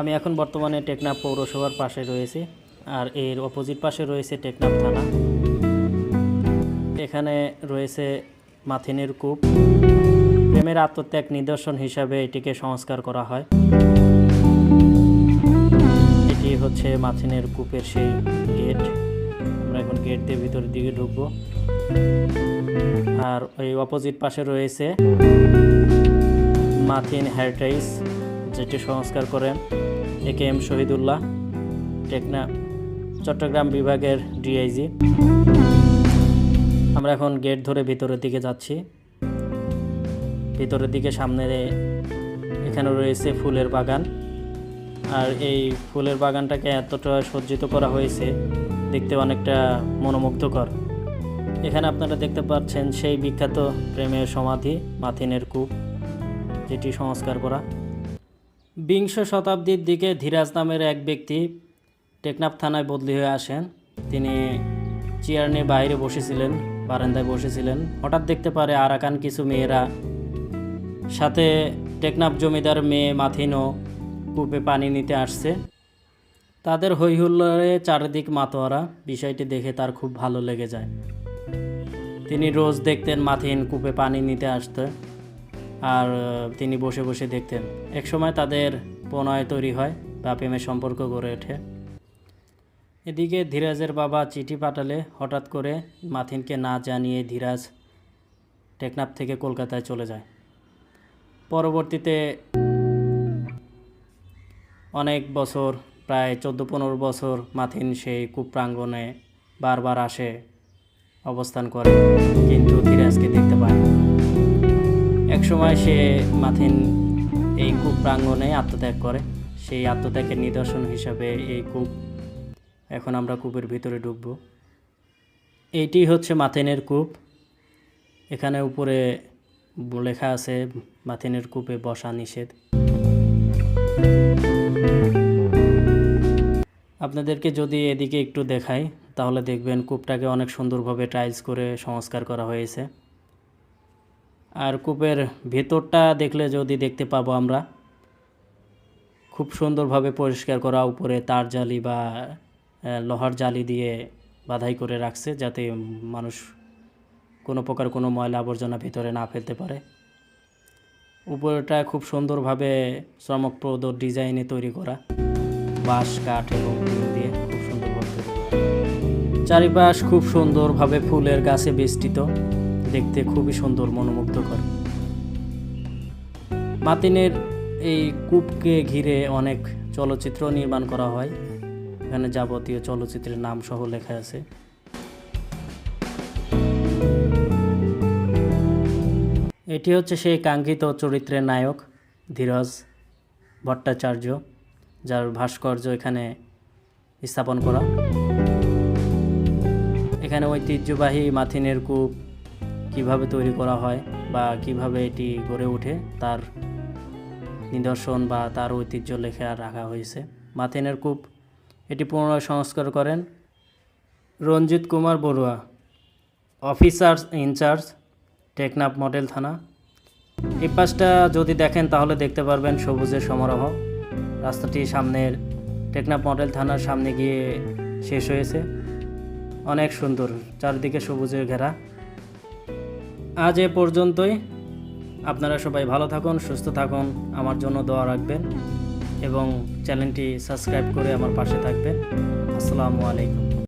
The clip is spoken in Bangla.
আমি এখন বর্তমানে টেকনাফ পৌরসভার পাশে রয়েছি, আর এর অপোজিট পাশে রয়েছে টেকনাফ থানা। এখানে রয়েছে মাথিনের কূপ। প্রেমের আত্মত্যাগ নিদর্শন হিসাবে এটিকে সংস্কার করা হয়। এটি হচ্ছে মাথিনের কূপের সেই গেট। আমরা এখন গেট দিয়ে ভিতরের দিকে ঢুকবো। আর ওই অপোজিট পাশে রয়েছে মাথিন হেরিটেজ যেটি সংস্কার করেন A K M Shahidullah, Tekna, Chattogram বিভাগের ডিআইজি। আমরা এখন গেট ধরে ভিতরের দিকে যাচ্ছি। ভিতরের দিকে সামনে এখানে রয়েছে ফুলের বাগান। আর এই ফুলের বাগানটাকে এতটা সজ্জিত করা হয়েছে, দেখতে অনেকটা মনোমুগ্ধকর। এখানে আপনারা দেখতে পাচ্ছেন সেই বিখ্যাত প্রেমের সমাধি, মাথিনের কূপ, যেটি সংস্কার করা। বিংশ শতাব্দীর দিকে ধীরাজ নামের এক ব্যক্তি টেকনাফ থানায় বদলি হয়ে আসেন। তিনি চেয়ার নিয়ে বাইরে বসেছিলেন, বারান্দায় বসেছিলেন। হঠাৎ দেখতে পারে আরাকান কিছু মেয়েরা সাথে টেকনাফ জমিদার মেয়ে মাথিনও কূপে পানি নিতে আসছে। তাদের হৈহুল্লোড়ে চারিদিক মাতোয়ারা। বিষয়টি দেখে তার খুব ভালো লেগে যায়। তিনি রোজ দেখতেন মাথিন কূপে পানি নিতে আসতে। আর তিনি বসে বসে দেখতেন। একসময় তাদের প্রণয় তৈরি হয় বা প্রেমের সম্পর্ক গড়ে ওঠে। এদিকে ধীরাজের বাবা চিঠি পাঠালে হঠাৎ করে মাথিনকে না জানিয়ে ধীরাজ টেকনাফ থেকে কলকাতায় চলে যায়। পরবর্তীতে অনেক বছর, প্রায় চোদ্দ পনেরো বছর মাথিন সেই কূপ প্রাঙ্গণে বারবার আসে, অবস্থান করে। কিন্তু ধীরাজকে দেখতে একসময় সে মাথিন এই কূপ প্রাঙ্গণে আত্মত্যাগ করে। সেই আত্মত্যাগের নিদর্শন হিসাবে এই কূপ এখন আমরা কূপের ভিতরে ঢুকব এইটি হচ্ছে মাথিনের কূপ। এখানে উপরে লেখা আছে, মাথিনের কূপে বসা নিষেধ। আপনাদেরকে যদি এদিকে একটু দেখাই, তাহলে দেখবেন কূপটাকে অনেক সুন্দরভাবে টাইলস করে সংস্কার করা হয়েছে। আর কূপের ভেতরটা দেখলে যদি দেখতে পাবো আমরা, খুব সুন্দরভাবে পরিষ্কার করা উপরে তার জালি বা লোহার জালি দিয়ে বাধাই করে রাখছে যাতে মানুষ কোনো প্রকার কোনো ময়লা আবর্জনা ভিতরে না ফেলতে পারে। উপরটা খুব সুন্দরভাবে চমকপ্রদ ডিজাইনে তৈরি করা, বাঁশ, কাঠ এবং দিয়ে খুব সুন্দরভাবে চারিপাশ খুব সুন্দরভাবে ফুলের গাছে বেষ্টিত। দেখতে খুবই সুন্দর, মনোমুগ্ধকর। মাতিনের এই কূপকে ঘিরে অনেক চলচ্চিত্র নির্মাণ করা হয়। এখানে যাবতীয় চলচ্চিত্রের নাম সহ লেখা আছে। এটি হচ্ছে সেই কাঙ্ক্ষিত চরিত্রের নায়ক ধীরজ ভট্টাচার্য, যার ভাস্কর্য এখানে স্থাপন করা। এখানে ঐতিহ্যবাহী মাথিনের কূপ কীভাবে তৈরি করা হয় বা কীভাবে এটি গড়ে ওঠে, তার নিদর্শন বা তার ঐতিহ্য লেখা রাখা হয়েছে। মাথিনের কূপ, এটি পুনরায় সংস্কার করেন Ranjit Kumar Barua, officers in charge, Teknaf model থানা। এই পাশটা যদি দেখেন তাহলে দেখতে পারবেন সবুজের সমারোহ। রাস্তাটি সামনের টেকনাফ মডেল থানার সামনে গিয়ে শেষ হয়েছে। অনেক সুন্দর, চারদিকে সবুজের ঘেরা। আজ এ পর্যন্তই। আপনারা সবাই ভালো থাকুন, সুস্থ থাকুন, আমার জন্য দোয়া রাখবেন এবং চ্যানেলটি সাবস্ক্রাইব করে আমার পাশে থাকবেন। আসসালামু আলাইকুম।